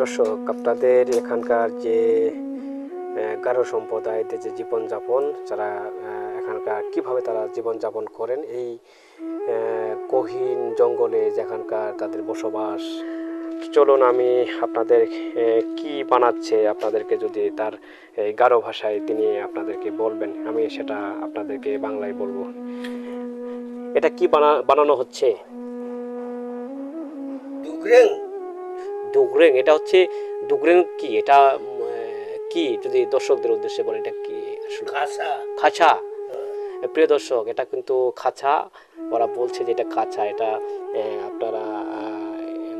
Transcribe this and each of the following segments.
দর্শক, আপনাদের এখানকার যে গারো সম্প্রদায়দের যে জীবনযাপন, যারা এখানকার কীভাবে তারা জীবনযাপন করেন, এই গহীন জঙ্গলে যেখানকার তাদের বসবাস, চলুন আমি আপনাদের কি বানাচ্ছে আপনাদেরকে যদি তার, এই গারো ভাষায় তিনি আপনাদেরকে বলবেন, আমি সেটা আপনাদেরকে বাংলায় বলব। এটা কি বানা, বানানো হচ্ছে? দুগ্রেং এটা হচ্ছে ডুগরেং কি? এটা কি যদি দর্শকদের উদ্দেশ্যে বলে এটা কি আসলে? খাঁচা প্রিয় দর্শক এটা কিন্তু খাঁচা ওরা বলছে যে এটা খাঁচা এটা আপনারা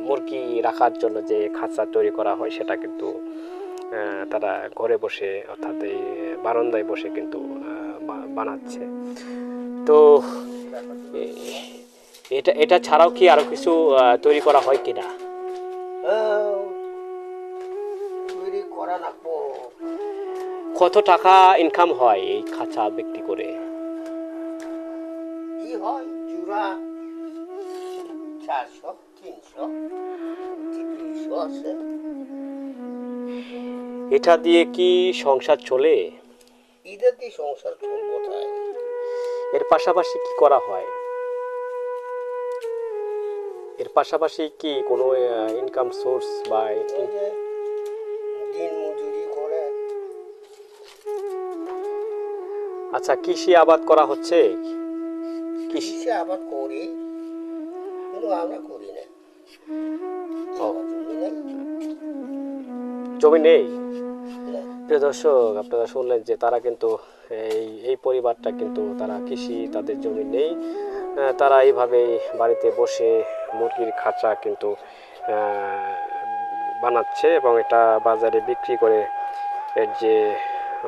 মুরগি রাখার জন্য যে খাঁচা তৈরি করা হয় সেটা কিন্তু তারা ঘরে বসে অর্থাৎ এই বারান্দায় বসে কিন্তু বানাচ্ছে। তো এটা এটা ছাড়াও কি আরও কিছু তৈরি করা হয় কিনা? কত টাকা ইনকাম হয় এই খাঁচা বিক্রি করে? হয় এটা দিয়ে কি সংসার চলে? এর পাশাপাশি কি করা হয়? এর পাশাপাশি কি কোনো ইনকাম সোর্স বা আচ্ছা কৃষি আবাদ করা হচ্ছে? কৃষি আবাদ করি কিন্তু আমরা করি না। জমি নেই। প্রিয় দর্শক আপনারা শুনলেন যে তারা কিন্তু এই এই পরিবারটা কিন্তু তারা কৃষি তাদের জমি নেই। তারা এইভাবে বাড়িতে বসে মুরগির খাঁচা কিন্তু বানাচ্ছে এবং এটা বাজারে বিক্রি করে এর যে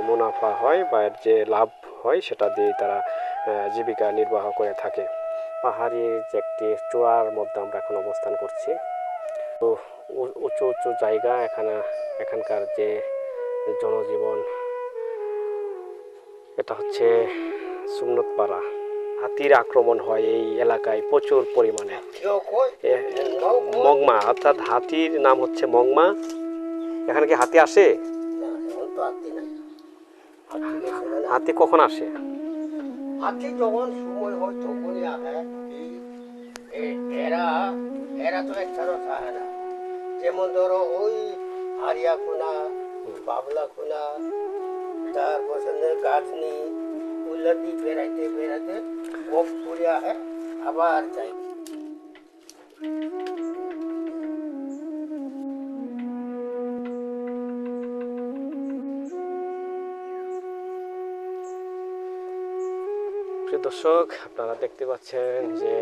মুনাফা হয় বা এর যে লাভ হয় সেটা দিয়ে তারা জীবিকা নির্বাহ করে থাকে। পাহাড়ি যে একটি চূড়ার মধ্যে আমরা এখন অবস্থান করছি। তো উঁচু উঁচু জায়গা এখানে, এখানকার যে জনজীবন, এটা হচ্ছে সুন্নতপাড়া হাতির আক্রমণ হয় এই এলাকায় প্রচুর পরিমাণে। মংমা, অর্থাৎ হাতির নাম হচ্ছে মগমা এখানে কি হাতি আসে? হাতি গেছে কখন আসে? হাতি যখন সময় এরা এরা তো একটারও যেমন ধরো ওই হারিয়া খুনা বাবলা খুনা তার পছন্দের গাছনি বেড়াইতে বেড়াইতে করে আসে আবার যাই। দর্শক, আপনারা দেখতে পাচ্ছেন যে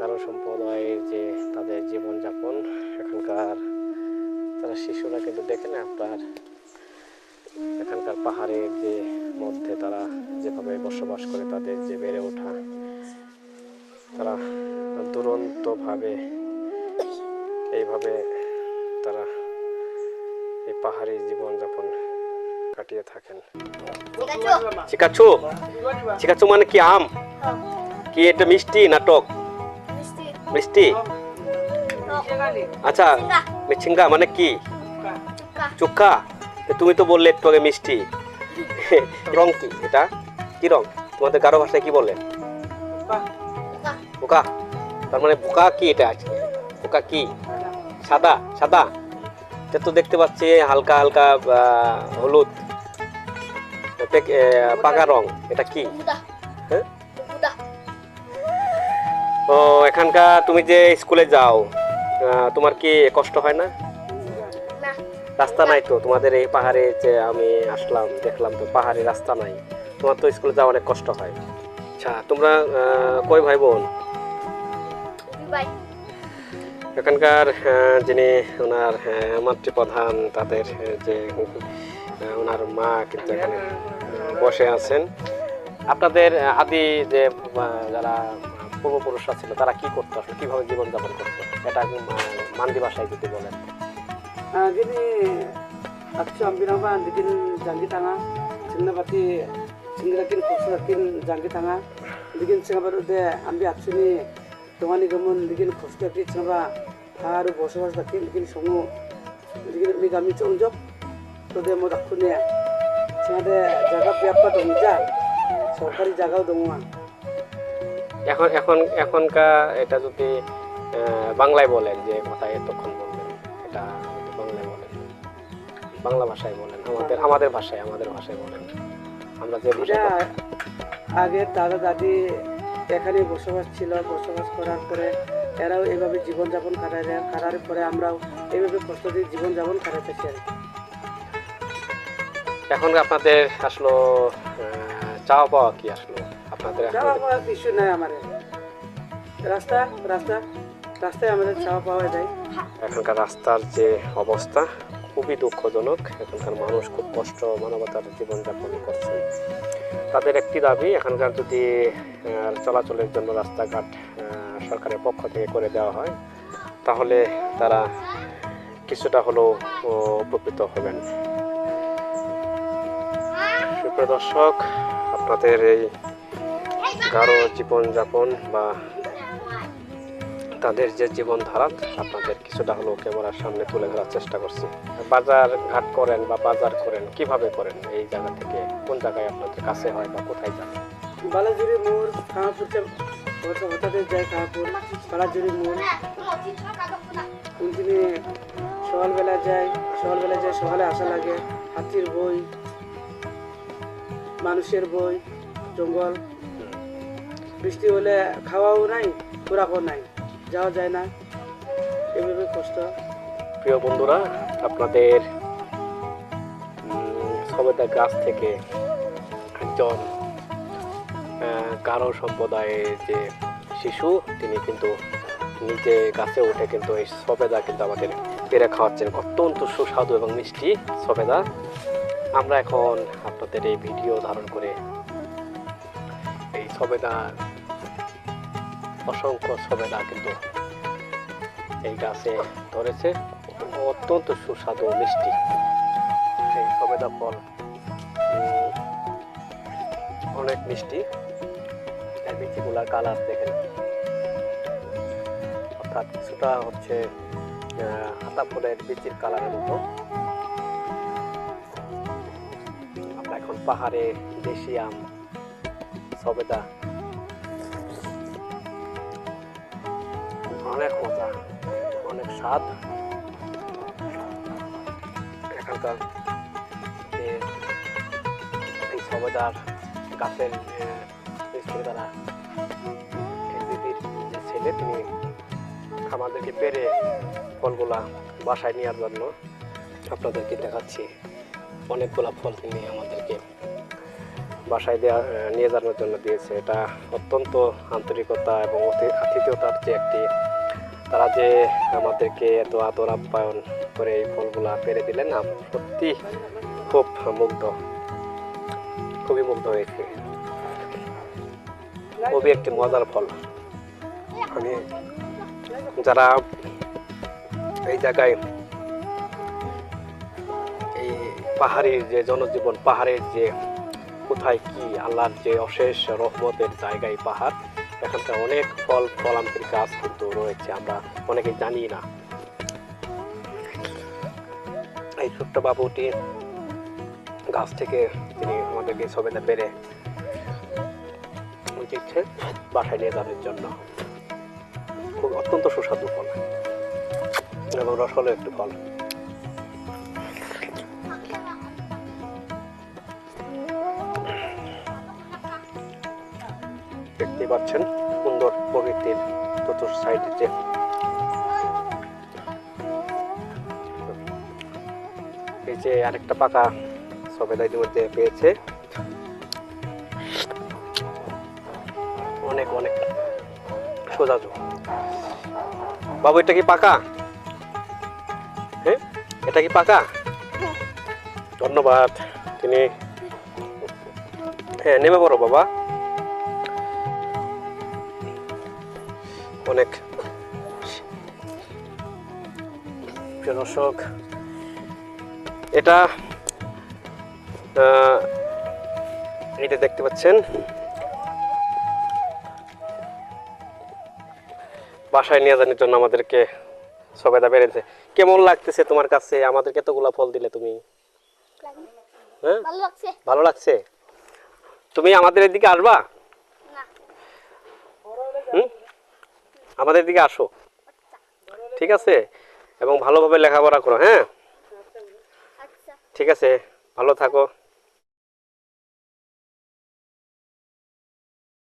গারো সম্প্রদায়ের যে তাদের জীবনযাপন, এখানকার তারা শিশুরা কিন্তু দেখে না আপনার এখানকার পাহাড়ের যে মধ্যে তারা যেভাবে বসবাস করে তাদের যে বেড়ে ওঠা তারা দুরন্তভাবে এইভাবে তারা এই পাহাড়ি জীবনযাপন কাটিয়ে থাকেন। চিকাচু? চিকাচু মানে কি আম? কি এটা মিষ্টি নাটক? মিষ্টি? আচ্ছা মিছিঙ্গা মানে কি? চুক্কা? তুমি তো বললে একটু আগে মিষ্টি। রং কি এটা? কি রং? তোমাদের গারো ভাষায় কি বলে? বোকা। তার মানে বোকা কি এটা? আছে বোকা কি? সাদা? সাদা? এটা তো দেখতে পাচ্ছি হালকা হালকা হলুদ। পেক- পাকা রং। এটা কি? হ্যাঁ? ও এখানকার তুমি যে স্কুলে যাও তোমার কি কষ্ট হয় না? রাস্তা নাই তো। তোমাদের এই পাহাড়ে যে আমি আসলাম দেখলাম তো পাহাড়ে রাস্তা নাই। তোমার তো স্কুলে যাওয়া অনেক কষ্ট হয়। আচ্ছা তোমরা কয় ভাই। বোন এখানকার যিনি ওনার মাতৃপ্রধান তাদের যে ওনার মা কিন্তু এখানে বসে আছেন। আপনাদের আদি যে যারা পূর্বপুরুষরা ছিল তারা কি করতো? আসলে কীভাবে জীবনযাপন করতো? এটা মান্দি ভাষায় যদি বলেন। Ah, gini aku ambil apa bikin jangkit tangan sehingga berarti sehingga kin kursakin jangkit tangan bikin sehingga baru deh ambil aksi ni tuan ni gemun bikin kursakin sehingga haru বসবাস dakin dikin songo dikin mi gami chongjok to de mo dakhune sade jaga byappa dongja সরকারি জায়গাও দমা এখন এখন এখনকার এটা যদি বাংলায় বলেন যে কথা এতক্ষণ বললেন এটা বাংলা ভাষায় বলেন আমাদের আমাদের ভাষায় আমাদের ভাষায় বলেন। আমরা যে আগে দাদা দাদি এখানে বসবাস ছিল বসবাস করার পরে এরাও এভাবে জীবনযাপন কাটায় কাটার পরে আমরাও এইভাবে কষ্ট দিয়ে জীবনযাপন কাটাতেছি আর। এখন আপনাদের আসলো চাওয়া পাওয়া কি আসলো? আপনাদের চাওয়া পাওয়া কিছু নাই আমার রাস্তা রাস্তা রাস্তায় আমাদের চাওয়া পাওয়া যায়। এখনকার রাস্তার যে অবস্থা খুবই দুঃখজনক। এখানকার মানুষ খুব কষ্ট মানবতার জীবনযাপন করছে তাদের একটি দাবি, এখানকার যদি চলাচলের জন্য রাস্তাঘাট সরকারের পক্ষ থেকে করে দেওয়া হয়, তাহলে তারা কিছুটা হলেও উপকৃত হবেন। সুপ্রিয় দর্শক, আপনাদের এই গাঢ় জীবনযাপন বা তাদের যে জীবনধারা, আপনাদের কিছুটা হলেও ক্যামেরার সামনে তুলে ধরার চেষ্টা করছি। বাজার ঘাট করেন বা বাজার করেন, কীভাবে করেন? এই জায়গা থেকে কোন জায়গায় আপনাদের কাছে হয় বা কোথায় যান? বালাজুরি মোড় খাওয়াপুর হঠাৎ যায় বালাজুরি মোড়। কোনদিনে সকালবেলা যায় সকালবেলা যায়, সকালে আসা লাগে। হাতির বই, মানুষের বই, জঙ্গল। বৃষ্টি হলে খাওয়াও নাই খোরাকও নাই। যাওয়া যায় না। এভাবে কষ্ট। প্রিয় বন্ধুরা, আপনাদের সবেদা গাছ থেকে একজন গারো সম্প্রদায়ের যে শিশু, তিনি কিন্তু নিজে গাছে উঠে কিন্তু এই সবেদা কিন্তু আমাদের পেরে খাওয়াচ্ছেন। অত্যন্ত সুস্বাদু এবং মিষ্টি সবেদা। আমরা এখন আপনাদের এই ভিডিও ধারণ করে এই সবেদা অসংখ্য সবেদা কিন্তু এই গাছে ধরেছে অত্যন্ত সুস্বাদু মিষ্টি। এই সবেদা ফল অনেক মিষ্টি। এই বিচিগুলার কালার দেখেন। অর্থাৎ কিছুটা হচ্ছে হাতা ফুলের বিচির কালারের মতো। আমরা এখন পাহাড়ে দেশি আম, সবেদা অনেক মজা, অনেক স্বাদ। এখানকার এই সবেদার গাছের মিস্ত্রি দ্বারা দিদির যে ছেলে, তিনি আমাদেরকে পেরে ফলগুলা বাসায় নেওয়ার জন্য আপনাদেরকে দেখাচ্ছি। অনেকগুলা ফল তিনি আমাদেরকে বাসায় দেওয়া নিয়ে যাওয়ার জন্য দিয়েছে। এটা অত্যন্ত আন্তরিকতা এবং আতিথেয়তার যে একটি তারা যে আমাদেরকে এত আদর আপ্যায়ন করে এই ফলগুলা পেরে দিলেন সত্যি খুব মুগ্ধ। খুবই মুগ্ধ হয়েছে। খুবই একটি মজার ফল। আমি যারা এই জায়গায় এই পাহাড়ি যে জনজীবন, পাহাড়ের যে কোথায় কি, আল্লাহর যে অশেষ রহমতের জায়গায় পাহাড় এখানকার অনেক ফল ফলান্তের গাছ কিন্তু রয়েছে, আমরা অনেকে জানি না। এই ছোট্ট বাবুটি গাছ থেকে তিনি আমাদেরকে সবেদা পেরে দিচ্ছে বাসায় নিয়ে যাওয়ার জন্য। খুব অত্যন্ত সুস্বাদু ফল। এবং রসলের একটি ফল। দেখতে পাচ্ছেন সুন্দর প্রকৃতির চতুর সাইডে এই যে আরেকটা পাকা সবেদা ইতিমধ্যে পেয়েছে। অনেক অনেক সোজাজু বাবু, এটা কি পাকা হ্যাঁ? এটা কি পাকা ধন্যবাদ। তিনি হ্যাঁ নেমে পড়ো বাবা। অনেক দর্শক এটা এটা দেখতে পাচ্ছেন। বাসায় নিয়ে যাওয়ার জন্য আমাদেরকে সবেদা বেড়েছে। কেমন লাগতেছে তোমার কাছে? আমাদের কতগুলা ফল দিলে তুমি? হ্যাঁ? ভালো লাগছে। ভালো লাগছে? তুমি আমাদের এদিকে আসবা? না। হুম? আমাদের দিকে আসো। ঠিক আছে? এবং ভালোভাবে লেখাপড়া করো হ্যাঁ? আচ্ছা। ঠিক আছে। ভালো থাকো।